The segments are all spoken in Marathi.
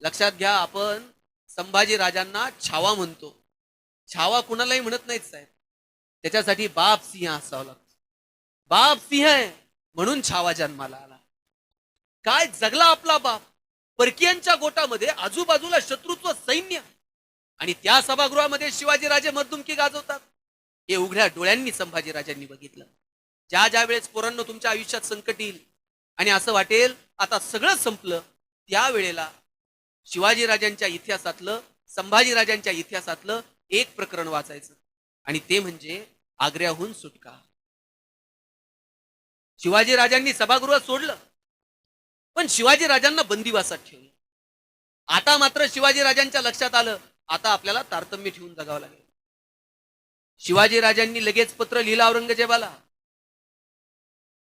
लक्षात घ्या आपण संभाजी राजांना छावा म्हणतो. छावा कुणालाही म्हणत नाहीत साहेब. त्याच्यासाठी बाप सिंह असावं लागतो. बाप सिंह आहे म्हणून छावा जन्माला आला. काय जगला आपला बाप? परकीयांच्या गोटामध्ये आजूबाजूला शत्रुत्व सैन्य. आणि त्या सभागृहामध्ये शिवाजीराजे मर्दुमकी गाजवतात. हे उघड्या डोळ्यांनी संभाजीराजांनी बघितलं. ज्या ज्या वेळेस पोरांना तुमच्या आयुष्यात संकट येईल आणि असं वाटेल आता सगळं संपलं त्यावेळेला शिवाजीराजांच्या इतिहासातलं संभाजीराजांच्या इतिहासातलं एक प्रकरण वाचायचं. आणि ते म्हणजे आग्र्याहून सुटका. शिवाजीराजांनी सभागृह सोडलं. पण शिवाजीराजांना बंदिवासात ठेवलं. आता मात्र शिवाजीराजांच्या लक्षात आलं आता आपल्याला तारतम्य ठेवून जगावं लागेल. शिवाजीराजांनी लगेच पत्र लिहिलं औरंगजेबाला.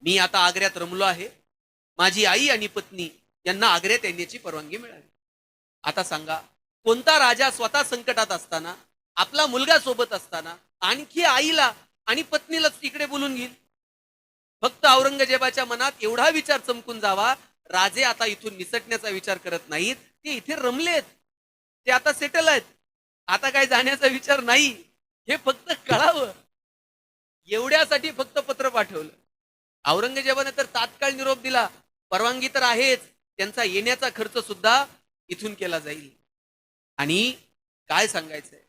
मी आता आग्र्यात रमलो आहे. माझी आई आणि पत्नी यांना आग्र्यात येण्याची परवानगी मिळाली. आता सांगा कोणता राजा स्वतः संकटात असताना आपला मुलगा सोबत असताना आणखी आईला आणि पत्नीलाच तिकडे बोलून घेईल? फक्त औरंगजेबाच्या मनात एवढा विचार चमकून जावा राजे आता इथून निसटण्याचा विचार करत नाहीत ते इथे रमलेत. ते आता सेटल आहेत. आता काय जाण्याचा विचार नाही. हे फक्त कळावं. एवढ्यासाठी फक्त पत्र पाठवलं. औरंगजेबाने तर तात्काळ निरोप दिला. परवानगी तर आहेच. त्यांचा येण्याचा खर्च सुद्धा इथून केला जाईल. आणि काय सांगायचंय?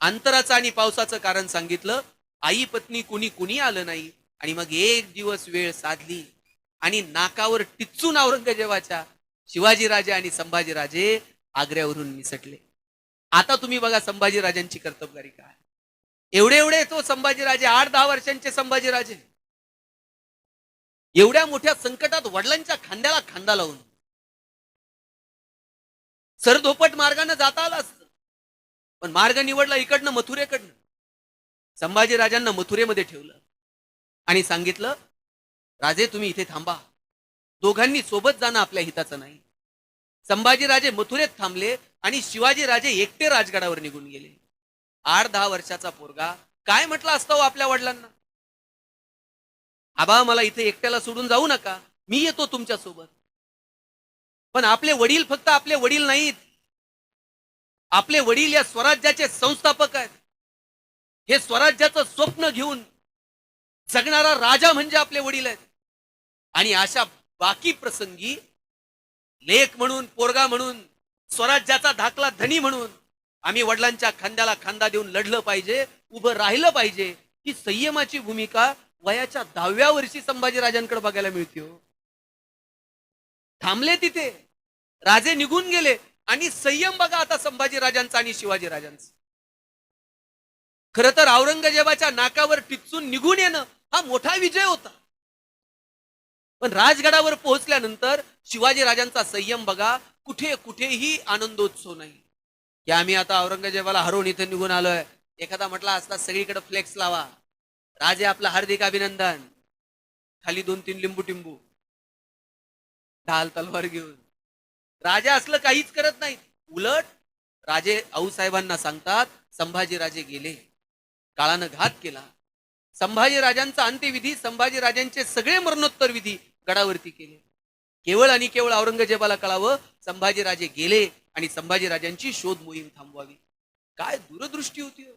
अंतराचं आणि पावसाचं कारण सांगितलं. आई पत्नी कुणी कुणी आलं नाही. आणि मग एक दिवस वेळ साधली. आणि नाकावर टिचून औरंगजेबाच्या शिवाजीराजे आणि संभाजीराजे आग्र्यावरून निसटले. आता तुम्ही बघा संभाजी राजांची कर्तबगारी काय एवढे एवढे तो संभाजीराजे आठ दहा वर्षांचे संभाजीराजे एवढ्या मोठ्या संकटात वडिलांच्या खांद्याला खांदा लावून सरधोपट मार्गाने जाता आला असत पण मार्ग निवडला इकडनं मथुरेकडनं. संभाजीराजांना मथुरेमध्ये ठेवलं. आणि सांगितलं राजे तुम्ही इथे थांबा. दोघांनी सोबत जाणं आपल्या हिताचं नाही. संभाजीराजे मथुरेत थांबले आणि शिवाजीराजे एकटे राजगडावर निघून गेले. आठ दहा वर्षाचा पोरगा. काय म्हटला असतो आपल्या वडिलांना? आबा मला इथे एकट्याला सोडून जाऊ नका. मी येतो तुमच्यासोबत पण आपले वडील फक्त आपले वडील नाहीत. आपले वडील या स्वराज्याचे संस्थापक आहेत. हे स्वराज्याचं स्वप्न घेऊन जगणारा राजा म्हणजे आपले वडील आहेत. आणि अशा बाकी प्रसंगी लेख म्हणून पोरगा म्हणून स्वराज्याचा धाकला धनी म्हणून आम्ही वडिलांच्या खांद्याला खांदा देऊन लढलं पाहिजे उभं राहिलं पाहिजे. ही संयमाची भूमिका वयाच्या दहाव्या वर्षी संभाजीराजांकडे बघायला मिळते हो. थांबले तिथे. राजे निघून गेले आणि संयम बघा आता संभाजी राजांचा आणि शिवाजी राजांचा खर तर औरंगजेबाच्या नाकावर टिचून निघून येणं हा मोठा विजय होता. पण राजगडावर पोहोचल्यानंतर शिवाजी राजांचा संयम बघा कुठे कुठेही आनंदोत्सव नाही. की आम्ही आता औरंगजेबाला हरवून इथे निघून आलोय. एखादा म्हटला असता सगळीकडे फ्लेक्स लावा. राजे आपलं हार्दिक अभिनंदन. खाली दोन तीन लिंबू टिंबू ढाल तलवार घेऊन. राजा असलं काहीच करत नाही. उलट राजे आऊसाहेबांना सांगतात संभाजीराजे गेले. काळानं घात केला. संभाजीराजांचा अंत्यविधी संभाजीराजांचे सगळे मरणोत्तर विधी गडावरती केले. केवळ आणि केवळ औरंगजेबाला कळावं संभाजीराजे गेले आणि संभाजीराजांची शोध मोहीम थांबवावी. काय दूरदृष्टी होती हो.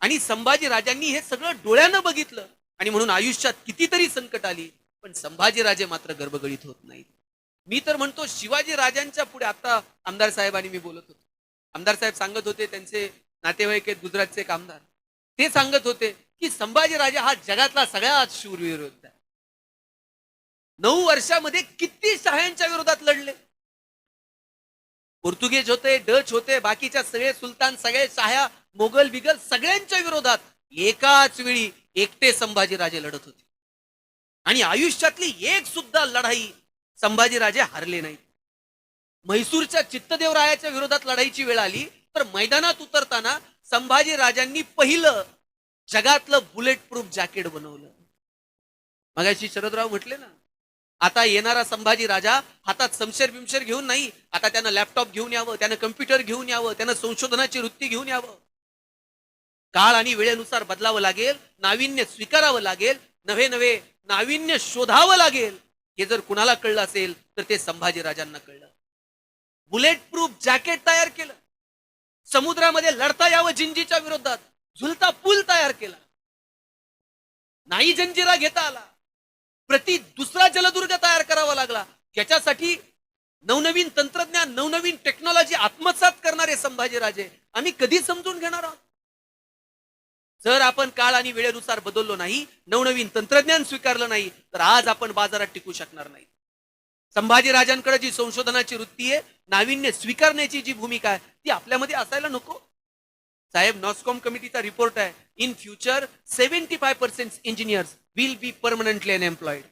आणि संभाजीराजांनी हे सगळं डोळ्यानं बघितलं आणि म्हणून आयुष्यात कितीतरी संकट आली पण संभाजीराजे मात्र गर्भगळीत होत नाहीत. मी तर म्हणतो शिवाजी राजांच्या पुढे. आता आमदार साहेब आणि मी बोलत होतो. आमदार साहेब सांगत होते त्यांचे नातेवाईक आहेत गुजरातचे एक आमदार. ते सांगत होते की संभाजी राजा हा जगातला सगळ्यात शूरवीर होता नऊ वर्षामध्ये किती शहांच्या विरोधात लढले. पोर्तुगीज होते डच होते बाकीच्या सगळे सुलतान सगळे शाह्या मोगल बिगल सगळ्यांच्या विरोधात एकाच वेळी एकटे संभाजीराजे लढत होते. आणि आयुष्यातली एक सुद्धा लढाई संभाजीराजे हारले नाहीत. म्हैसूरच्या चित्तदेवरायाच्या विरोधात लढाईची वेळ आली तर मैदानात उतरताना संभाजी राजांनी पहिलं जगातलं बुलेट प्रूफ जॅकेट बनवलं. मगाशी शरदराव म्हटले ना आता येणारा संभाजी राजा हातात समशेर बिमशेर घेऊन नाही आता त्यानं लॅपटॉप घेऊन यावं त्यानं कम्प्युटर घेऊन यावं त्यानं संशोधनाची वृत्ती घेऊन यावं. काळ आणि वेळेनुसार बदलावं लागेल नाविन्य स्वीकारावं लागेल नवे नवे नाविन्य शोधावं लागेल. हे जर कुणाला कळलं असेल तर ते संभाजी राजांना कळलं. बुलेट प्रूफ जॅकेट तयार केलं. समुद्रामध्ये लढता यावं जिंजीच्या विरोधात. झुलता पूल तयार केला. नाही जंजिरा घेता आला. प्रति दुसरा जलदुर्ग तयार करावा लागला. याच्यासाठी नवनवीन तंत्रज्ञान नवनवीन टेक्नॉलॉजी आत्मसात करणारे संभाजीराजे आम्ही कधी समजून घेणार आहोत? जर आपण काळ आणि वेळेनुसार बदललो नाही नवनवीन तंत्रज्ञान स्वीकारलं नाही तर आज आपण बाजारात टिकू शकणार नाही. संभाजीराजांकडे जी संशोधनाची वृत्ती आहे नाविन्य स्वीकारण्याची जी भूमिका आहे ती आपल्यामध्ये असायला नको. साहेब नॉस्कॉम कमिटीचा रिपोर्ट आहे. In future seventy five percent engineers will be permanently unemployed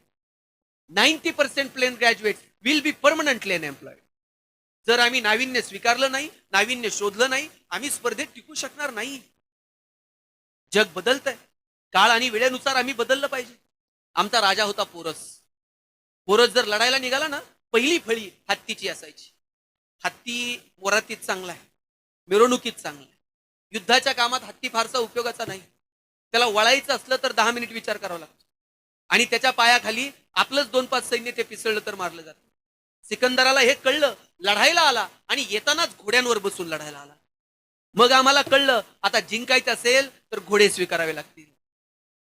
ninety percent plain graduate will be permanently unemployed जर आम्ही नाविन्य स्वीकारलं नाही नाविन्य शोधलं नाही आम्ही स्पर्धेत टिकू शकणार नाही. जग बदलतंय. काळ आणि वेळेनुसार आम्ही बदललं पाहिजे. आमचा राजा होता पोरस. पोरस जर लढायला निघाला ना पहिली फळी हत्तीची असायची. हत्ती मोरातीत चांगला आहे. मिरवणुकीत चांगला आहे. युद्धाच्या कामात हत्ती फारसा उपयोगाचा नाही. त्याला वळायचं असलं तर दहा मिनिट विचार करावा लागतो. आणि त्याच्या पायाखाली आपलंच दोन पाच सैन्य ते पिसळलं तर मारलं जातं. सिकंदराला हे कळलं लढायला आला आणि येतानाच घोड्यांवर बसून लढायला आला. मग आम्हाला कळलं आता जिंकायचं असेल तर घोडे स्वीकारावे लागतील.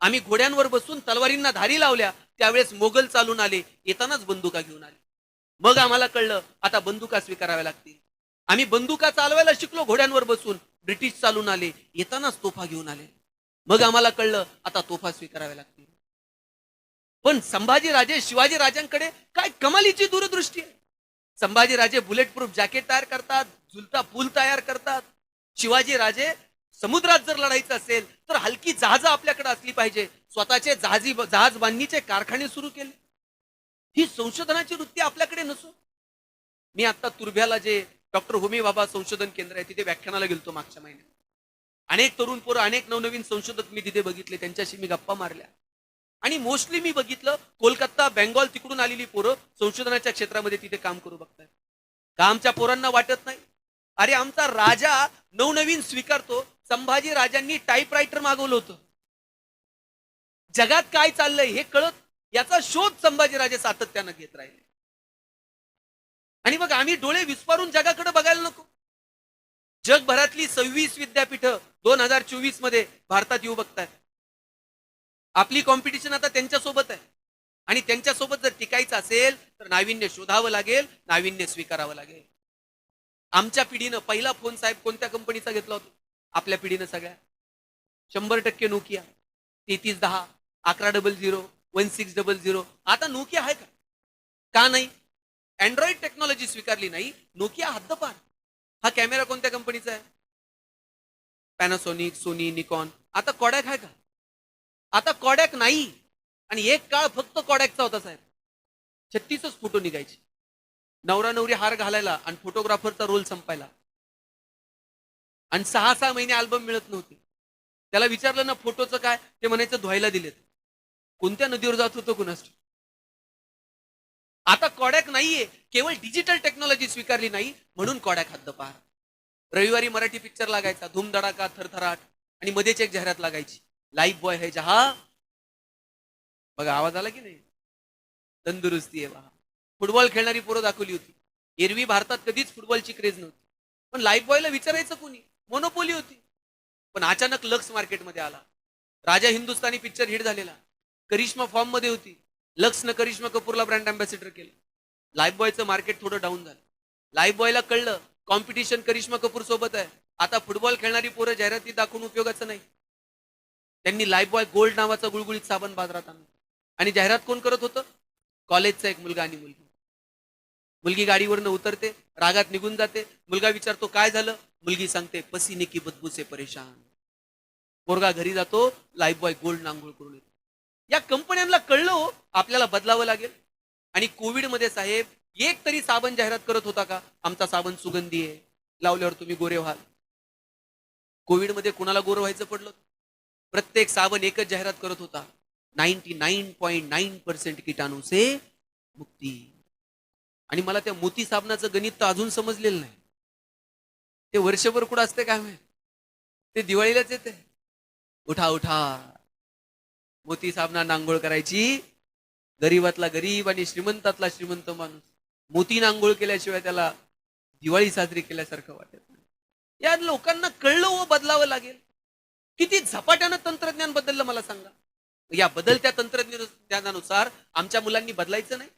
आम्ही घोड्यांवर बसून तलवारींना धारी लावल्या त्यावेळेस मोगल चालून आले येतानाच बंदुका घेऊन आले. मग आम्हाला कळलं आता बंदुका स्वीकाराव्या लागतील. आम्ही बंदुका चालवायला शिकलो घोड्यांवर बसून ब्रिटिश चालून आले येतानाच तोफा घेऊन आले. मग आम्हाला कळलं आता तोफा स्वीकाराव्या लागतील. पण संभाजी राजे शिवाजी राजांकडे काय कमालीची दूरदृष्टी आहे? Sambhaji Raje bullet proof jacket तयार करतात झुलता पूल तयार करतात. शिवाजी राजे समुद्रात जर लढायचं असेल तर हलकी जहाजं आपल्याकडे असली पाहिजे. स्वतःचे जहाजी जहाज बांधणीचे कारखाने सुरू केले. ही संशोधनाची वृत्ती आपल्याकडे नसो. मी आता तुर्भ्याला जे डॉक्टर होमी बाबा संशोधन केंद्र आहे तिथे व्याख्यानाला गेलतो मागच्या महिन्यात. अनेक तरुण पोरं अनेक नवनवीन संशोधक मी तिथे बघितले. त्यांच्याशी मी गप्पा मारल्या. आणि मोस्टली मी बघितलं कोलकाता बेंगॉल तिकडून आलेली पोरं संशोधनाच्या क्षेत्रामध्ये तिथे काम करू बघताय कामच्या पोरांना वाटत नाही? अरे आमचा राजा नवनवीन स्वीकारतो. संभाजी राजांनी टाईपरायटर मागवलं होतं. जगात काय चाललंय हे कळत याचा शोध संभाजीराजे सातत्यानं घेत राहिले. आणि मग आम्ही डोळे विस्पारून जगाकडे बघायला नको. जगभरातली सव्वीस विद्यापीठं दोन हजार चोवीसमध्ये भारतात येऊ बघताय. आपली कॉम्पिटिशन आता त्यांच्यासोबत आहे. आणि त्यांच्यासोबत जर टिकायचं असेल तर नाविन्य शोधावं लागेल नाविन्य स्वीकारावं लागेल. आमच्या पिढीनं पहिला फोन साहेब कोणत्या कंपनीचा घेतला होता? आपल्या पिढीनं सगळ्या. शंभर टक्के नोकिया तेहतीस दहा अकरा double zero one six double zero आता नोकिया आहे का? का नाही? अँड्रॉइड टेक्नॉलॉजी स्वीकारली नाही. नोकिया हद्दपार. हा कॅमेरा कोणत्या कंपनीचा आहे? पॅनासोनिक सोनी निकॉन आता कॉडॅक आहे का? आता कॉडॅक नाही. आणि एक काळ फक्त कॉडॅकचा होता साहेब. छत्तीसच फोटो निघायचे. नवरा नवरी हार घालायला आणि फोटोग्राफरचा रोल संपायला. आणि सहा सहा महिने अल्बम मिळत नव्हते. त्याला विचारलं ना फोटोचं काय? ते म्हणायचं धुवायला दिलेत. कोणत्या नदीवर जात होतो कुणास आता कॉडॅक नाहीये. केवळ डिजिटल टेक्नॉलॉजी स्वीकारली नाही म्हणून कॉडॅक हद्दपार रविवारी मराठी पिक्चर लागायचा. धूमधडाका थरथराट आणि मध्येच एक जाहिरात लागायची. लाईफ बॉय है जहा. बघा आवाज आला की नाही? तंदुरुस्ती आहे बहा फुटबॉल खेळणारी पोरं दाखवली होती. एरवी भारतात कधीच फुटबॉलची क्रेज नव्हती. पण लाईफ बॉयला विचारायचं कोणी? मोनोपोली होती. पण अचानक लक्स मार्केटमध्ये आला. राजा हिंदुस्थानी पिक्चर हिट झालेला. करिश्मा फॉर्ममध्ये होती. लक्सनं करिश्मा कपूरला ब्रँड अँबॅसिडर केलं. लाईफ बॉयचं मार्केट थोडं डाऊन झालं. लाईफ बॉयला कळलं कॉम्पिटिशन करिश्मा कपूर सोबत आहे. आता फुटबॉल खेळणारी पोरं जाहिराती दाखवून उपयोगाचं नाही. त्यांनी लाईफ बॉय गोल्ड नावाचा गुळगुळीत साबण बाजारात आणला. आणि जाहिरात कोण करत होतं? कॉलेजचा एक मुलगा आणि मुलगी. मुलगी गाडीवरनं उतरते रागात निघून जाते. मुलगा विचारतो काय झालं? मुलगी सांगते पसीने की बदबूचे परेशान. पोरगा घरी जातो लाईफ बॉय गोल्ड नांगोळ करून येतो. या कंपन्यांना कळलं हो, आपल्याला बदलावं लागेल. आणि कोविडमध्ये साहेब एक तरी साबण जाहिरात करत होता का? आमचा साबण सुगंधी आहे. लावल्यावर तुम्ही गोरे व्हाल. कोविडमध्ये कुणाला गोरं व्हायचं पडलं? प्रत्येक साबण एकच जाहिरात करत होता. Ninety nine point nine percent किटाणू से मुक्ती. आणि मला त्या मोती साबणाचं गणित तर अजून समजलेलं नाही. ते वर्षभर कुठं असते काय माहिती? ते दिवाळीलाच येते. उठा उठा. मोती साबणा नांगोळ करायची. गरीबातला गरीब आणि श्रीमंतातला श्रीमंत माणूस. मोती नांगोळ केल्याशिवाय त्याला दिवाळी साजरी केल्यासारखं वाटत नाही. या लोकांना कळलं व बदलावं लागेल. किती झपाट्यानं तंत्रज्ञान बदललं मला सांगा. या बदलत्या तंत्रज्ञानानुसार आमच्या मुलांनी बदलायचं नाही.